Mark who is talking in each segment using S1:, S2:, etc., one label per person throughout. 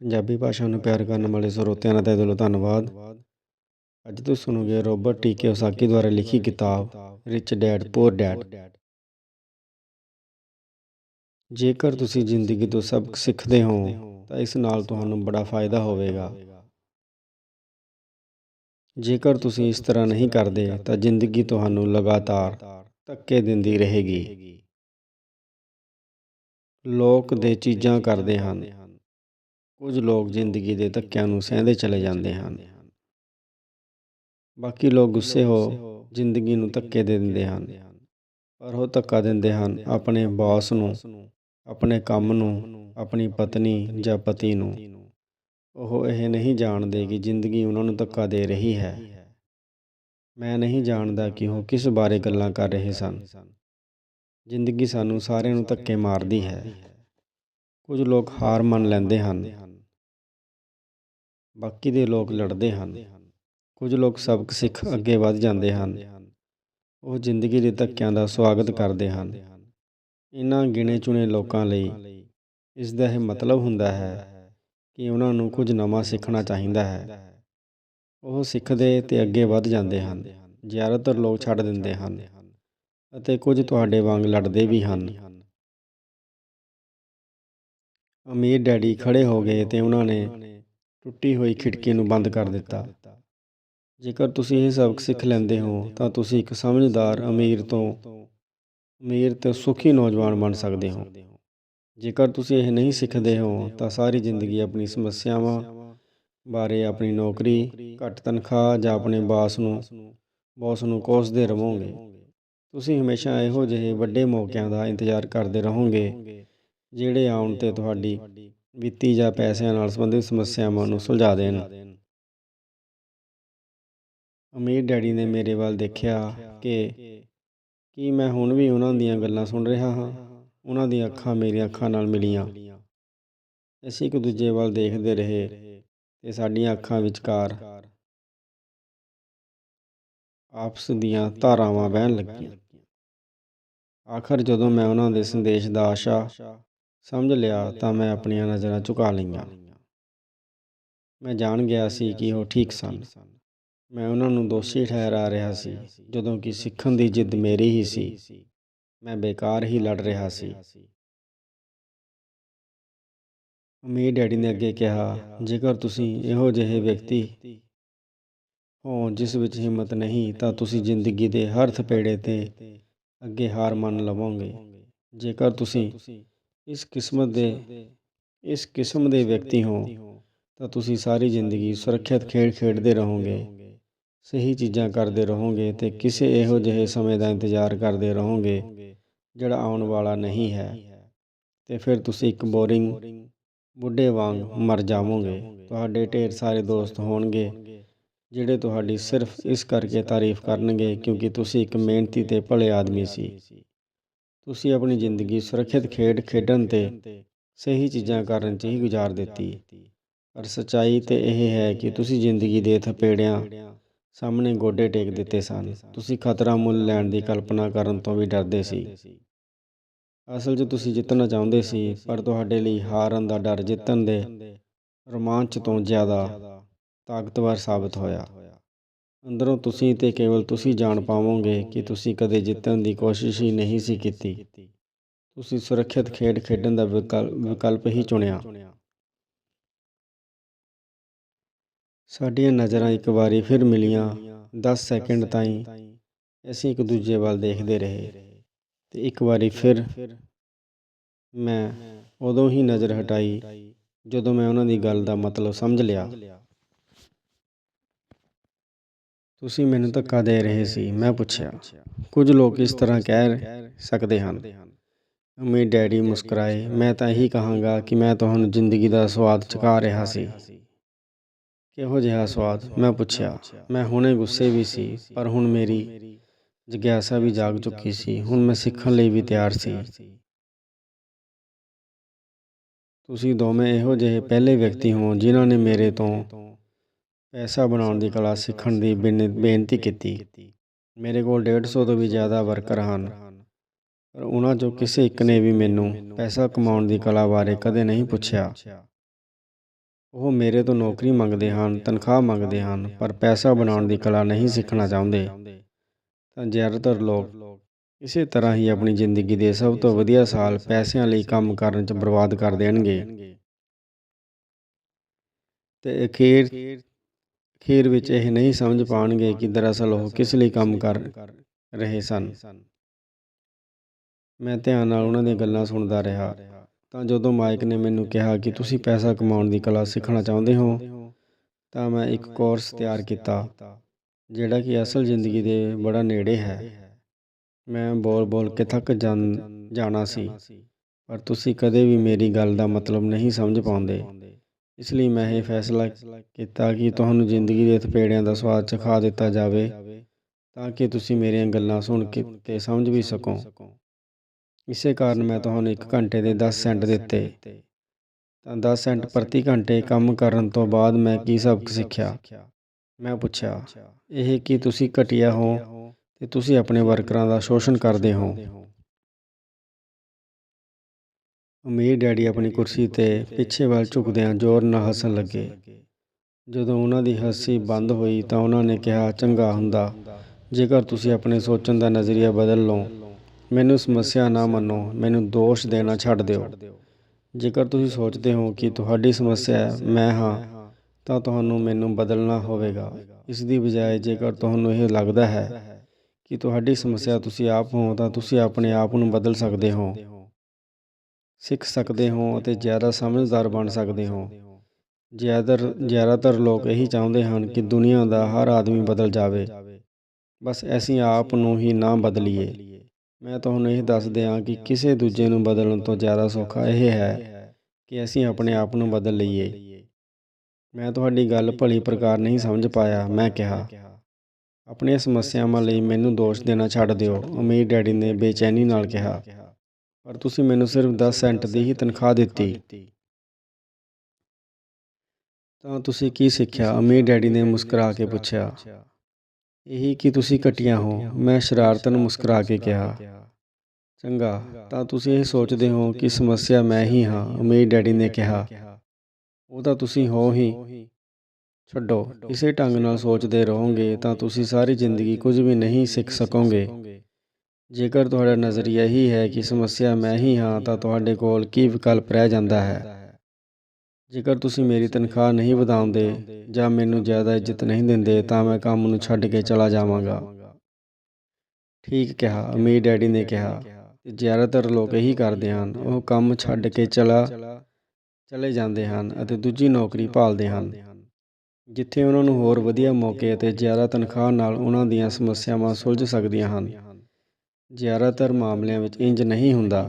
S1: ਪੰਜਾਬੀ ਭਾਸ਼ਾ ਨੂੰ ਪਿਆਰ ਕਰਨ ਵਾਲੇ ਸਰੋਤਿਆਂ ਦਾ ਤਹਿ ਦਿਲੋਂ ਧੰਨਵਾਦ। ਅੱਜ ਤੁਸੀਂ ਸੁਣੋਗੇ ਰੋਬਰਟ ਟੀ ਕਿਓਸਾਕੀ ਦੁਆਰਾ ਲਿਖੀ ਕਿਤਾਬ, ਰਿਚ ਡੈਡ ਪੂਰ ਡੈਡ। ਜੇਕਰ ਤੁਸੀਂ ਜ਼ਿੰਦਗੀ ਤੋਂ ਸਬਕ ਸਿੱਖਦੇ ਹੋ, ਤਾਂ ਇਸ ਨਾਲ ਤੁਹਾਨੂੰ ਬੜਾ ਫਾਇਦਾ ਹੋਵੇਗਾ। ਜੇਕਰ ਤੁਸੀਂ ਇਸ ਤਰ੍ਹਾਂ ਨਹੀਂ ਕਰਦੇ, ਤਾਂ ਜ਼ਿੰਦਗੀ ਤੁਹਾਨੂੰ ਲਗਾਤਾਰ ਧੱਕੇ ਦਿੰਦੀ ਰਹੇਗੀ। ਲੋਕ ਦੇ ਚੀਜ਼ਾਂ ਕਰਦੇ ਹਨ। ਕੁਝ ਲੋਕ ਜ਼ਿੰਦਗੀ ਦੇ ਧੱਕਿਆਂ ਨੂੰ ਸਹਿੰਦੇ ਚਲੇ ਜਾਂਦੇ ਹਨ। ਬਾਕੀ ਲੋਕ ਗੁੱਸੇ ਹੋ ਜ਼ਿੰਦਗੀ ਨੂੰ ਧੱਕੇ ਦੇ ਦਿੰਦੇ ਹਨ। ਪਰ ਉਹ ਧੱਕਾ ਦਿੰਦੇ ਹਨ ਆਪਣੇ ਬਾਸ ਨੂੰ, ਆਪਣੇ ਕੰਮ ਨੂੰ, ਆਪਣੀ ਪਤਨੀ ਜਾਂ ਪਤੀ ਨੂੰ। ਉਹ ਇਹ ਨਹੀਂ ਜਾਣਦੇ ਕਿ ਜ਼ਿੰਦਗੀ ਉਹਨਾਂ ਨੂੰ ਧੱਕਾ ਦੇ ਰਹੀ ਹੈ। ਮੈਂ ਨਹੀਂ ਜਾਣਦਾ ਕਿ ਉਹ ਕਿਸ ਬਾਰੇ ਗੱਲਾਂ ਕਰ ਰਹੇ ਸਨ। ਜ਼ਿੰਦਗੀ ਸਾਨੂੰ ਸਾਰਿਆਂ ਨੂੰ ਧੱਕੇ ਮਾਰਦੀ ਹੈ। ਕੁਝ ਲੋਕ ਹਾਰ ਮੰਨ ਲੈਂਦੇ ਹਨ। ਬਾਕੀ ਦੇ ਲੋਕ ਲੜਦੇ ਹਨ। ਕੁਝ ਲੋਕ ਸਬਕ ਸਿੱਖ ਅੱਗੇ ਵੱਧ ਜਾਂਦੇ ਹਨ। ਉਹ ਜ਼ਿੰਦਗੀ ਦੇ ਧੱਕਿਆਂ ਦਾ ਸਵਾਗਤ ਕਰਦੇ ਹਨ। ਇਹਨਾਂ ਗਿਣੇ ਚੁਣੇ ਲੋਕਾਂ ਲਈ ਇਸ ਦਾ ਇਹ ਮਤਲਬ ਹੁੰਦਾ ਹੈ ਕਿ ਉਹਨਾਂ ਨੂੰ ਕੁਝ ਨਵਾਂ ਸਿੱਖਣਾ ਚਾਹੀਦਾ ਹੈ। ਉਹ ਸਿੱਖਦੇ ਤੇ ਅੱਗੇ ਵੱਧ ਜਾਂਦੇ ਹਨ। ਜ਼ਿਆਦਾਤਰ ਲੋਕ ਛੱਡ ਦਿੰਦੇ ਹਨ ਅਤੇ ਕੁਝ ਤੁਹਾਡੇ ਵਾਂਗ ਲੜਦੇ ਵੀ ਹਨ। ਅਮੀਰ ਡੈਡੀ ਖੜੇ ਹੋ ਗਏ ਤੇ ਉਹਨਾਂ ਨੇ ਟੁੱਟੀ ਹੋਈ ਖਿੜਕੀ ਨੂੰ ਬੰਦ ਕਰ ਦਿੱਤਾ। ਜੇਕਰ ਤੁਸੀਂ ਇਹ ਸਬਕ ਸਿੱਖ ਲੈਂਦੇ ਹੋ, ਤਾਂ ਤੁਸੀਂ ਇੱਕ ਸਮਝਦਾਰ ਅਮੀਰ ਤੋਂ ਅਮੀਰ ਤੇ ਸੁਖੀ ਨੌਜਵਾਨ ਬਣ ਸਕਦੇ ਹੋ। ਜੇਕਰ ਤੁਸੀਂ ਇਹ ਨਹੀਂ ਸਿੱਖਦੇ ਹੋ, ਤਾਂ ਸਾਰੀ ਜ਼ਿੰਦਗੀ ਆਪਣੀ ਸਮੱਸਿਆਵਾਂ ਬਾਰੇ ਆਪਣੀ ਨੌਕਰੀ, ਘੱਟ ਤਨਖਾਹ ਜਾਂ ਆਪਣੇ ਬਾਸ ਨੂੰ, ਬੌਸ ਨੂੰ ਕੋਸਦੇ ਰਹੋਗੇ। ਤੁਸੀਂ ਹਮੇਸ਼ਾ ਇਹੋ ਜਿਹੇ ਵੱਡੇ ਮੌਕਿਆਂ ਦਾ ਇੰਤਜ਼ਾਰ ਕਰਦੇ ਰਹੋਗੇ, ਜਿਹੜੇ ਆਉਣ ਤੇ ਤੁਹਾਡੀ ਵਿੱਤੀ ਜਾਂ ਪੈਸਿਆਂ ਨਾਲ ਸੰਬੰਧਿਤ ਸਮੱਸਿਆਵਾਂ ਨੂੰ ਸੁਲਝਾ ਦੇਣ। ਅਮੀਰ ਡੈਡੀ ਨੇ ਮੇਰੇ ਵੱਲ ਦੇਖਿਆ ਕਿ ਕੀ ਮੈਂ ਹੁਣ ਵੀ ਉਹਨਾਂ ਦੀਆਂ ਗੱਲਾਂ ਸੁਣ ਰਿਹਾ ਹਾਂ। ਉਹਨਾਂ ਦੀਆਂ ਅੱਖਾਂ ਮੇਰੀਆਂ ਅੱਖਾਂ ਨਾਲ ਮਿਲੀਆਂ। ਅਸੀਂ ਇੱਕ ਦੂਜੇ ਵੱਲ ਦੇਖਦੇ ਰਹੇ ਤੇ ਸਾਡੀਆਂ ਅੱਖਾਂ ਵਿਚਕਾਰ ਆਪਸ ਦੀਆਂ ਧਾਰਾਵਾਂ ਵਹਿਣ ਲੱਗੀਆਂ। ਆਖਰ ਜਦੋਂ ਮੈਂ ਉਹਨਾਂ ਦੇ ਸੰਦੇਸ਼ ਦਾ ਆਸ਼ਾ ਸਮਝ ਲਿਆ ਤਾਂ ਮੈਂ ਆਪਣੀਆਂ ਨਜ਼ਰਾਂ ਝੁਕਾ ਲਈਆਂ। ਮੈਂ ਜਾਣ ਗਿਆ ਸੀ ਕਿ ਉਹ ਠੀਕ ਸਨ। ਮੈਂ ਉਹਨਾਂ ਨੂੰ ਦੋਸ਼ੀ ਠਹਿਰਾ ਰਿਹਾ ਸੀ, ਜਦੋਂ ਕਿ ਸਿੱਖਣ ਦੀ ਜਿੱਦ ਮੇਰੀ ਹੀ ਸੀ। ਮੈਂ ਬੇਕਾਰ ਹੀ ਲੜ ਰਿਹਾ ਸੀ। ਅਮੀਰ ਡੈਡੀ ਨੇ ਅੱਗੇ ਕਿਹਾ, ਜੇਕਰ ਤੁਸੀਂ ਇਹੋ ਜਿਹੇ ਵਿਅਕਤੀ ਹੋ ਜਿਸ ਵਿੱਚ ਹਿੰਮਤ ਨਹੀਂ, ਤਾਂ ਤੁਸੀਂ ਜ਼ਿੰਦਗੀ ਦੇ ਹਰ ਥਪੇੜੇ ਤੇ ਅੱਗੇ ਹਾਰ ਮੰਨ ਲਵੋਗੇ। ਜੇਕਰ ਤੁਸੀਂ ਇਸ ਕਿਸਮਤ ਦੇ, ਇਸ ਕਿਸਮ ਦੇ ਵਿਅਕਤੀ ਹੋ, ਤਾਂ ਤੁਸੀਂ ਸਾਰੀ ਜ਼ਿੰਦਗੀ ਸੁਰੱਖਿਅਤ ਖੇਡ ਖੇਡਦੇ ਰਹੋਗੇ। ਸਹੀ ਚੀਜ਼ਾਂ ਕਰਦੇ ਰਹੋਗੇ ਤੇ ਕਿਸੇ ਇਹੋ ਜਿਹੇ ਸਮੇਂ ਦਾ ਇੰਤਜ਼ਾਰ ਕਰਦੇ ਰਹੋਗੇ, ਜਿਹੜਾ ਆਉਣ ਵਾਲਾ ਨਹੀਂ ਹੈ। ਤੇ ਫਿਰ ਤੁਸੀਂ ਇੱਕ ਬੋਰਿੰਗ ਬੁੱਢੇ ਵਾਂਗ ਮਰ ਜਾਵੋਗੇ। ਤੁਹਾਡੇ ਢੇਰ ਸਾਰੇ ਦੋਸਤ ਹੋਣਗੇ, ਜਿਹੜੇ ਤੁਹਾਡੀ ਸਿਰਫ ਇਸ ਕਰਕੇ ਤਾਰੀਫ ਕਰਨਗੇ ਕਿਉਂਕਿ ਤੁਸੀਂ ਇੱਕ ਮਿਹਨਤੀ ਤੇ ਭਲੇ ਆਦਮੀ ਸੀ। ਤੁਸੀਂ ਆਪਣੀ ਜ਼ਿੰਦਗੀ ਸੁਰੱਖਿਅਤ ਖੇਡ ਖੇਡਣ ਤੇ ਸਹੀ ਚੀਜ਼ਾਂ ਕਰਨ 'ਚ ਹੀ ਗੁਜ਼ਾਰ ਦਿੱਤੀ। ਪਰ ਸੱਚਾਈ ਤੇ ਇਹ ਹੈ ਕਿ ਤੁਸੀਂ ਜ਼ਿੰਦਗੀ ਦੇ ਥਪੇੜਿਆਂ ਸਾਹਮਣੇ ਗੋਡੇ ਟੇਕ ਦਿੱਤੇ ਸਨ। ਤੁਸੀਂ ਖਤਰਾ ਮੁੱਲ ਲੈਣ ਦੀ ਕਲਪਨਾ ਕਰਨ ਤੋਂ ਵੀ ਡਰਦੇ ਸੀ। ਅਸਲ 'ਚ ਤੁਸੀਂ ਜਿੱਤਣਾ ਚਾਹੁੰਦੇ ਸੀ, ਪਰ ਤੁਹਾਡੇ ਲਈ ਹਾਰਨ ਦਾ ਡਰ ਜਿੱਤਣ ਦੇ ਰੋਮਾਂਚ ਤੋਂ ਜ਼ਿਆਦਾ ਤਾਕਤਵਰ ਸਾਬਤ ਹੋਇਆ। ਅੰਦਰੋਂ ਤੁਸੀਂ ਤੇ ਕੇਵਲ ਤੁਸੀਂ ਜਾਣ ਪਾਵੋਗੇ ਕਿ ਤੁਸੀਂ ਕਦੇ ਜਿੱਤਣ ਦੀ ਕੋਸ਼ਿਸ਼ ਹੀ ਨਹੀਂ ਸੀ ਕੀਤੀ। ਤੁਸੀਂ ਸੁਰੱਖਿਅਤ ਖੇਡ ਖੇਡਣ ਦਾ ਵਿਕਲਪ ਹੀ ਚੁਣਿਆ। ਸਾਡੀਆਂ ਨਜ਼ਰਾਂ ਇੱਕ ਵਾਰੀ ਫਿਰ ਮਿਲੀਆਂ 10 ਸੈਕਿੰਡ ਤਾਈਂ। ਅਸੀਂ ਇੱਕ ਦੂਜੇ ਵੱਲ ਦੇਖਦੇ ਰਹੇ ਤੇ ਇੱਕ ਵਾਰੀ ਫਿਰ ਮੈਂ ਉਦੋਂ ਹੀ ਨਜ਼ਰ ਹਟਾਈ ਜਦੋਂ ਮੈਂ ਉਹਨਾਂ ਦੀ ਗੱਲ ਦਾ ਮਤਲਬ ਸਮਝ ਲਿਆ। ਤੁਸੀਂ ਮੈਨੂੰ ਧੱਕਾ ਦੇ ਰਹੇ ਸੀ, ਮੈਂ ਪੁੱਛਿਆ। ਕੁਝ ਲੋਕ ਇਸ ਤਰ੍ਹਾਂ ਕਹਿ ਸਕਦੇ ਹਨ। ਅਮੀ ਡੈਡੀ ਮੁਸਕਰਾਏ, ਮੈਂ ਤਾਂ ਇਹੀ ਕਹਾਂਗਾ ਕਿ ਮੈਂ ਤੁਹਾਨੂੰ ਜ਼ਿੰਦਗੀ ਦਾ ਸਵਾਦ ਚਖਾ ਰਿਹਾ ਸੀ। ਕਿਹੋ ਜਿਹਾ ਸਵਾਦ? ਮੈਂ ਪੁੱਛਿਆ। ਮੈਂ ਹੁਣੇ ਗੁੱਸੇ ਵੀ ਸੀ, ਪਰ ਹੁਣ ਮੇਰੀ ਜਿਗਿਆਸਾ ਵੀ ਜਾਗ ਚੁੱਕੀ ਸੀ। ਹੁਣ ਮੈਂ ਸਿੱਖਣ ਲਈ ਵੀ ਤਿਆਰ ਸੀ। ਤੁਸੀਂ ਦੋਵੇਂ ਇਹੋ ਜਿਹੇ ਪਹਿਲੇ ਵਿਅਕਤੀ ਹੋ ਜਿਨ੍ਹਾਂ ਨੇ ਮੇਰੇ ਤੋਂ ਪੈਸਾ ਬਣਾਉਣ ਦੀ ਕਲਾ ਸਿੱਖਣ ਦੀ ਬੇਨਤੀ ਕੀਤੀ। ਮੇਰੇ ਕੋਲ 150 ਤੋਂ ਵੀ ਜ਼ਿਆਦਾ ਵਰਕਰ ਹਨ। ਪਰ ਉਹਨਾਂ ਚੋਂ ਕਿਸੇ ਇੱਕ ਨੇ ਵੀ ਮੈਨੂੰ ਪੈਸਾ ਕਮਾਉਣ ਦੀ ਕਲਾ ਬਾਰੇ ਕਦੇ ਨਹੀਂ ਪੁੱਛਿਆ। ਉਹ ਮੇਰੇ ਤੋਂ ਨੌਕਰੀ ਮੰਗਦੇ ਹਨ, ਤਨਖਾਹ ਮੰਗਦੇ ਹਨ, ਪਰ ਪੈਸਾ ਬਣਾਉਣ ਦੀ ਕਲਾ ਨਹੀਂ ਸਿੱਖਣਾ ਚਾਹੁੰਦੇ। ਤਾਂ ਜ਼ਿਆਦਾਤਰ ਲੋਕ ਇਸੇ ਤਰ੍ਹਾਂ ਹੀ ਆਪਣੀ ਜ਼ਿੰਦਗੀ ਦੇ ਸਭ ਤੋਂ ਵਧੀਆ ਸਾਲ ਪੈਸਿਆਂ ਲਈ ਕੰਮ ਕਰਨ 'ਚ ਬਰਬਾਦ ਕਰ ਦੇਣਗੇ। ਤੇ ਅਖੀਰ ਅਖੀਰ ਵਿੱਚ ਇਹ ਨਹੀਂ ਸਮਝ ਪਾਉਣਗੇ ਕਿ ਦਰਅਸਲ ਉਹ ਕਿਸ ਲਈ ਕੰਮ ਕਰ ਰਹੇ ਸਨ। ਮੈਂ ਧਿਆਨ ਨਾਲ ਉਹਨਾਂ ਦੀਆਂ ਗੱਲਾਂ ਸੁਣਦਾ ਰਿਹਾ। ਤਾਂ ਜਦੋਂ ਮਾਈਕ ਨੇ ਮੈਨੂੰ ਕਿਹਾ ਕਿ ਤੁਸੀਂ ਪੈਸਾ ਕਮਾਉਣ ਦੀ ਕਲਾ ਸਿੱਖਣਾ ਚਾਹੁੰਦੇ ਹੋ, ਤਾਂ ਮੈਂ ਇੱਕ ਕੋਰਸ ਤਿਆਰ ਕੀਤਾ, ਜਿਹੜਾ ਕਿ ਅਸਲ ਜ਼ਿੰਦਗੀ ਦੇ ਬੜਾ ਨੇੜੇ ਹੈ। ਮੈਂ ਬੋਲ-ਬੋਲ ਕੇ ਥੱਕ ਜਾਣ- ਜਾਣਾ ਸੀ, ਪਰ ਤੁਸੀਂ ਕਦੇ ਵੀ ਮੇਰੀ ਗੱਲ ਦਾ ਮਤਲਬ ਨਹੀਂ ਸਮਝ ਪਾਉਂਦੇ। ਇਸ ਲਈ ਮੈਂ ਇਹ ਫੈਸਲਾ ਕੀਤਾ ਕਿ ਤੁਹਾਨੂੰ ਜ਼ਿੰਦਗੀ ਦੇ ਥਪੇੜਿਆਂ ਦਾ ਸਵਾਦ ਚਖਾ ਦਿੱਤਾ ਜਾਵੇ, ਤਾਂ ਕਿ ਤੁਸੀਂ ਮੇਰੀਆਂ ਗੱਲਾਂ ਸੁਣ ਕੇ ਤੇ ਸਮਝ ਵੀ ਸਕੋ। ਇਸੇ ਕਾਰਨ ਮੈਂ ਤੁਹਾਨੂੰ 1 ਘੰਟੇ ਦੇ 10 ਸੈਂਟ ਦਿੱਤੇ। ਤਾਂ 10 ਸੈਂਟ ਪ੍ਰਤੀ ਘੰਟੇ ਕੰਮ ਕਰਨ ਤੋਂ ਬਾਅਦ ਮੈਂ ਕੀ ਸਬਕ ਸਿੱਖਿਆ? ਮੈਂ ਪੁੱਛਿਆ, ਇਹ ਕਿ ਤੁਸੀਂ ਘਟੀਆ ਹੋ ਤੇ ਤੁਸੀਂ ਆਪਣੇ ਵਰਕਰਾਂ ਦਾ ਸ਼ੋਸ਼ਣ ਕਰਦੇ ਹੋ? ਅਮੀਰ ਡੈਡੀ ਆਪਣੀ ਕੁਰਸੀ ਤੇ ਪਿੱਛੇ ਵੱਲ ਝੁਕਦਿਆਂ ਜ਼ੋਰ ਨਾਲ ਹੱਸਣ ਲੱਗੇ। ਜਦੋਂ ਉਹਨਾਂ ਦੀ ਹੱਸੀ ਬੰਦ ਹੋਈ ਤਾਂ ਉਹਨਾਂ ਨੇ ਕਿਹਾ, ਚੰਗਾ ਹੁੰਦਾ। ਜੇਕਰ ਤੁਸੀਂ ਆਪਣੇ ਸੋਚਣ ਦਾ ਨਜ਼ਰੀਆ ਬਦਲ ਲਓ, ਮੈਨੂੰ ਸਮੱਸਿਆ ਨਾ ਮੰਨੋ, ਮੈਨੂੰ ਦੋਸ਼ ਦੇਣਾ ਛੱਡ ਦਿਓ। ਜੇਕਰ ਤੁਸੀਂ ਸੋਚਦੇ ਹੋ ਕਿ ਤੁਹਾਡੀ ਸਮੱਸਿਆ ਮੈਂ ਹਾਂ, ਤਾਂ ਤੁਹਾਨੂੰ ਮੈਨੂੰ ਬਦਲਣਾ ਹੋਵੇਗਾ। ਇਸ ਦੀ ਬਜਾਏ ਜੇਕਰ ਤੁਹਾਨੂੰ ਇਹ ਲੱਗਦਾ ਹੈ ਕਿ ਤੁਹਾਡੀ ਸਮੱਸਿਆ ਤੁਸੀਂ ਆਪ ਹੋ, ਤਾਂ ਤੁਸੀਂ ਆਪਣੇ ਆਪ ਨੂੰ ਬਦਲ ਸਕਦੇ ਹੋ। ਸਿੱਖ ਸਕਦੇ ਹੋ ਅਤੇ ਜ਼ਿਆਦਾ ਸਮਝਦਾਰ ਬਣ ਸਕਦੇ ਹੋ। ਜ਼ਿਆਦਾਤਰ ਜ਼ਿਆਦਾਤਰ ਲੋਕ ਇਹੀ ਚਾਹੁੰਦੇ ਹਨ ਕਿ ਦੁਨੀਆ ਦਾ ਹਰ ਆਦਮੀ ਬਦਲ ਜਾਵੇ। ਬਸ ਅਸੀਂ ਆਪ ਨੂੰ ਹੀ ਨਾ ਬਦਲੀਏ। ਮੈਂ ਤੁਹਾਨੂੰ ਇਹ ਦੱਸ ਦਿਆਂ ਕਿ ਕਿਸੇ ਦੂਜੇ ਨੂੰ ਬਦਲਣ ਤੋਂ ਜ਼ਿਆਦਾ ਸੌਖਾ ਇਹ ਹੈ ਕਿ ਅਸੀਂ ਆਪਣੇ ਆਪ ਨੂੰ ਬਦਲ ਲਈਏ। ਮੈਂ ਤੁਹਾਡੀ ਗੱਲ ਭਲੀ ਪ੍ਰਕਾਰ ਨਹੀਂ ਸਮਝ ਪਾਇਆ, ਮੈਂ ਕਿਹਾ। ਆਪਣੀਆਂ ਸਮੱਸਿਆਵਾਂ ਲਈ ਮੈਨੂੰ ਦੋਸ਼ ਦੇਣਾ ਛੱਡ ਦਿਓ ਅਮੀਰ ਡੈਡੀ ਨੇ ਬੇਚੈਨੀ ਨਾਲ ਕਿਹਾ। ਪਰ ਤੁਸੀਂ ਮੈਨੂੰ ਸਿਰਫ 10 ਸੈਂਟ ਦੀ ਹੀ ਤਨਖਾਹ ਦਿੱਤੀ। ਤਾਂ ਤੁਸੀਂ ਕੀ ਸਿੱਖਿਆ? ਅਮੀਰ ਡੈਡੀ ਨੇ ਮੁਸਕਰਾ ਕੇ ਪੁੱਛਿਆ। ਇਹੀ ਕਿ ਤੁਸੀਂ ਘਟੀਆਂ ਹੋ। ਮੈਂ ਸ਼ਰਾਰਤਨ ਮੁਸਕਰਾ ਕੇ ਕਿਹਾ। ਚੰਗਾ। ਤਾਂ ਤੁਸੀਂ ਇਹ ਸੋਚਦੇ ਹੋ ਕਿ ਸਮੱਸਿਆ ਮੈਂ ਹੀ ਹਾਂ ਅਮੀਰ ਡੈਡੀ ਨੇ ਕਿਹਾ। ਉਹ ਤਾਂ ਤੁਸੀਂ ਹੋ ਹੀ। ਛੱਡੋ। ਇਸੇ ਢੰਗ ਨਾਲ ਸੋਚਦੇ ਰਹੋਗੇ ਤਾਂ ਤੁਸੀਂ ਸਾਰੀ ਜ਼ਿੰਦਗੀ ਕੁਝ ਵੀ ਨਹੀਂ ਸਿੱਖ ਸਕੋਗੇ। ਜੇਕਰ ਤੁਹਾਡਾ ਨਜ਼ਰੀਆ ਹੀ ਹੈ ਕਿ ਸਮੱਸਿਆ ਮੈਂ ਹੀ ਹਾਂ, ਤਾਂ ਤੁਹਾਡੇ ਕੋਲ ਕੀ ਵਿਕਲਪ ਰਹਿ ਜਾਂਦਾ ਹੈ? ਜੇਕਰ ਤੁਸੀਂ ਮੇਰੀ ਤਨਖਾਹ ਨਹੀਂ ਵਧਾਉਂਦੇ ਜਾਂ ਮੈਨੂੰ ਜ਼ਿਆਦਾ ਇੱਜ਼ਤ ਨਹੀਂ ਦਿੰਦੇ, ਤਾਂ ਮੈਂ ਕੰਮ ਨੂੰ ਛੱਡ ਕੇ ਚਲਾ ਜਾਵਾਂਗਾ। ਠੀਕ ਕਿਹਾ, ਅਮੀਰ ਡੈਡੀ ਨੇ ਕਿਹਾ। ਜ਼ਿਆਦਾਤਰ ਲੋਕ ਇਹੀ ਕਰਦੇ ਹਨ, ਉਹ ਕੰਮ ਛੱਡ ਕੇ ਚਲਾ, ਚਲੇ ਜਾਂਦੇ ਹਨ ਅਤੇ ਦੂਜੀ ਨੌਕਰੀ ਭਾਲਦੇ ਹਨ। ਜਿੱਥੇ ਉਹਨਾਂ ਨੂੰ ਹੋਰ ਵਧੀਆ ਮੌਕੇ ਅਤੇ ਜ਼ਿਆਦਾ ਤਨਖਾਹ ਨਾਲ ਉਹਨਾਂ ਦੀਆਂ ਸਮੱਸਿਆਵਾਂ ਸੁਲਝ ਸਕਦੀਆਂ ਹਨ। ਜ਼ਿਆਦਾਤਰ ਮਾਮਲਿਆਂ ਵਿੱਚ ਇੰਜ ਨਹੀਂ ਹੁੰਦਾ।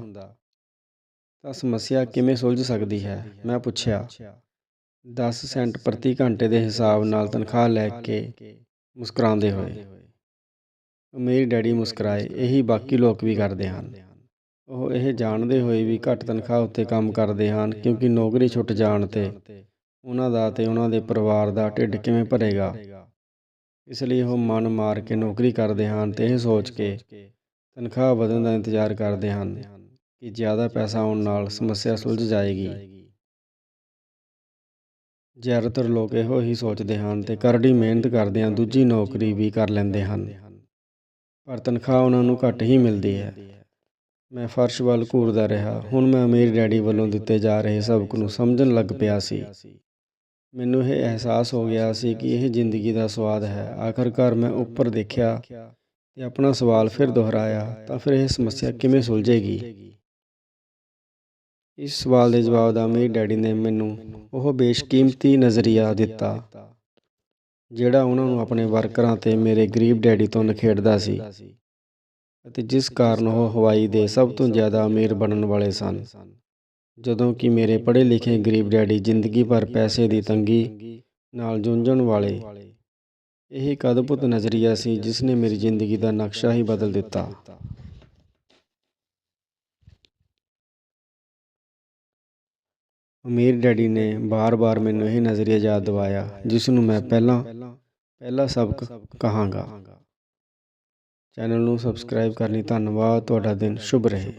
S1: ਤਾਂ ਸਮੱਸਿਆ ਕਿਵੇਂ ਸੁਲਝ ਸਕਦੀ ਹੈ? ਮੈਂ ਪੁੱਛਿਆ। 10 ਸੈਂਟ ਪ੍ਰਤੀ ਘੰਟੇ ਦੇ ਹਿਸਾਬ ਨਾਲ ਤਨਖਾਹ ਲੈ ਕੇ ਮੁਸਕਰਾਉਂਦੇ ਹੋਏ। ਅਮੀਰ ਡੈਡੀ ਮੁਸਕਰਾਏ, ਇਹੀ ਬਾਕੀ ਲੋਕ ਵੀ ਕਰਦੇ ਹਨ। ਉਹ ਇਹ ਜਾਣਦੇ ਹੋਏ ਵੀ ਘੱਟ ਤਨਖਾਹ ਉੱਤੇ ਕੰਮ ਕਰਦੇ ਹਨ ਕਿਉਂਕਿ ਨੌਕਰੀ ਛੁੱਟ ਜਾਣ ਤੇ ਉਹਨਾਂ ਦਾ ਤੇ ਉਹਨਾਂ ਦੇ ਪਰਿਵਾਰ ਦਾ ਢਿੱਡ ਕਿਵੇਂ ਭਰੇਗਾ। ਇਸ ਲਈ ਉਹ ਮਨ ਮਾਰ ਕੇ ਨੌਕਰੀ ਕਰਦੇ ਹਨ ਤੇ ਇਹ ਸੋਚ ਕੇ ਤਨਖਾਹ ਵਧਣ ਦਾ ਇੰਤਜ਼ਾਰ ਕਰਦੇ ਹਨ ਕਿ ਜ਼ਿਆਦਾ ਪੈਸਾ ਆਉਣ ਨਾਲ ਸਮੱਸਿਆ ਸੁਲਝ ਜਾਏਗੀ। ਜ਼ਿਆਦਾਤਰ ਲੋਕ ਇਹੋ ਹੀ ਸੋਚਦੇ ਹਨ ਤੇ ਕਰੜੀ ਮਿਹਨਤ ਕਰਦਿਆਂ ਦੂਜੀ ਨੌਕਰੀ ਵੀ ਕਰ ਲੈਂਦੇ ਹਨ। ਪਰ ਤਨਖਾਹ ਉਹਨਾਂ ਨੂੰ ਘੱਟ ਹੀ ਮਿਲਦੀ ਹੈ। ਮੈਂ ਫਰਸ਼ ਵੱਲ ਘੂਰਦਾ ਰਿਹਾ। ਹੁਣ ਮੈਂ ਅਮੀਰ ਡੈਡੀ ਵੱਲੋਂ ਦਿੱਤੇ ਜਾ ਰਹੇ ਸਬਕ ਨੂੰ ਸਮਝਣ ਲੱਗ ਪਿਆ ਸੀ। ਮੈਨੂੰ ਇਹ ਅਹਿਸਾਸ ਹੋ ਗਿਆ ਸੀ ਕਿ ਇਹ ਜ਼ਿੰਦਗੀ ਦਾ ਸਵਾਦ ਹੈ। ਆਖਰਕਾਰ ਮੈਂ ਉੱਪਰ ਦੇਖਿਆ ਤੇ ਆਪਣਾ ਸਵਾਲ ਫਿਰ ਦੁਹਰਾਇਆ ਤਾਂ ਫਿਰ ਇਹ ਸਮੱਸਿਆ ਕਿਵੇਂ ਸੁਲਝੇਗੀ? ਇਸ ਸਵਾਲ ਦੇ ਜਵਾਬ ਦਾ ਅਮੀਰ ਡੈਡੀ ਨੇ ਮੈਨੂੰ ਉਹ ਬੇਸ਼ਕੀਮਤੀ ਨਜ਼ਰੀਆ ਦਿੱਤਾ, ਜਿਹੜਾ ਉਹਨਾਂ ਨੂੰ ਆਪਣੇ ਵਰਕਰਾਂ ਤੇ ਮੇਰੇ ਗਰੀਬ ਡੈਡੀ ਤੋਂ ਨਖੇੜਦਾ ਸੀ ਅਤੇ ਜਿਸ ਕਾਰਨ ਉਹ ਹਵਾਈ ਦੇ ਸਭ ਤੋਂ ਜ਼ਿਆਦਾ ਅਮੀਰ ਬਣਨ ਵਾਲੇ ਸਨ। ਜਦੋਂ ਕਿ ਮੇਰੇ ਪੜ੍ਹੇ ਲਿਖੇ ਗਰੀਬ ਡੈਡੀ ਜ਼ਿੰਦਗੀ ਭਰ ਪੈਸੇ ਦੀ ਤੰਗੀ ਨਾਲ ਜੂਝਣ ਵਾਲੇ ਇਹ ਇੱਕ ਅਦਭੁਤ ਨਜ਼ਰੀਆ ਸੀ ਜਿਸ ਨੇ ਮੇਰੀ ਜ਼ਿੰਦਗੀ ਦਾ ਨਕਸ਼ਾ ਹੀ ਬਦਲ ਦਿੱਤਾ। ਅਮੀਰ ਡੈਡੀ ਨੇ ਬਾਰ-ਬਾਰ ਮੈਨੂੰ ਇਹ ਨਜ਼ਰੀਆ ਯਾਦ ਦਿਵਾਇਆ ਜਿਸ ਨੂੰ ਮੈਂ ਪਹਿਲਾਂ ਪਹਿਲਾ ਸਬਕ ਕਹਾਂਗਾ। ਚੈਨਲ ਨੂੰ ਸਬਸਕ੍ਰਾਈਬ ਕਰਨੀ ਧੰਨਵਾਦ, ਤੁਹਾਡਾ ਦਿਨ ਸ਼ੁਭ ਰਹੇ।